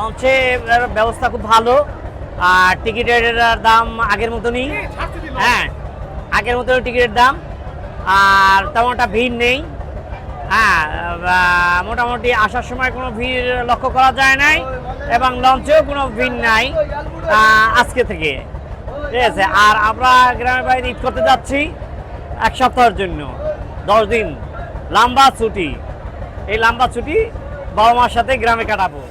লঞ্চে ব্যবস্থা খুব ভালো। আর টিকিটের দাম আগের মতনই। হ্যাঁ আগের মতো টিকিটের দাম। আর তেমন একটা ভিড় নেই। হ্যাঁ মোটামুটি আসার সময় কোনো ভিড় লক্ষ্য করা যায় নাই এবং লঞ্চেও কোনো ভিড় নাই আজকে থেকে। ঠিক আছে আর আমরা গ্রামের বাইরে ঈদ করতে যাচ্ছি এক সপ্তাহের জন্য দশ দিন। লম্বা ছুটি। এই লম্বা ছুটি বাবা মার সাথে গ্রামে কাটাবো।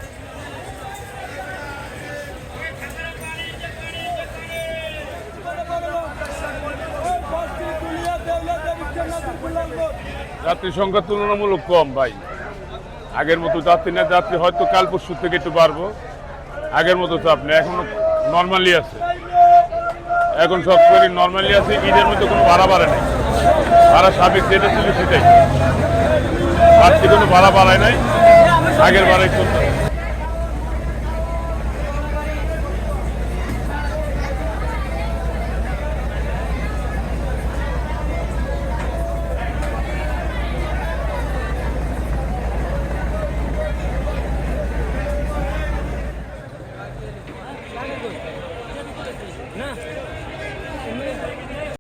যাত্রী সংখ্যা তুলনামূলক কম, ভাই। আগের মতো যাত্রী না, যাত্রী হয়তো কাল পরশু থেকে একটু বাড়বো। আগের মতো চাপ নেই এখনও নর্মালি আছে। এখন সব করে নর্মালি আছে, ঈদের মধ্যে কোনো ভাড়া বাড়ে নাই। ভাড়া সাবেক যেটা ছিল সেটাই। বাড়তি কোনো ভাড়া বাড়ায় নাই। আগের ভাড়াই চলতে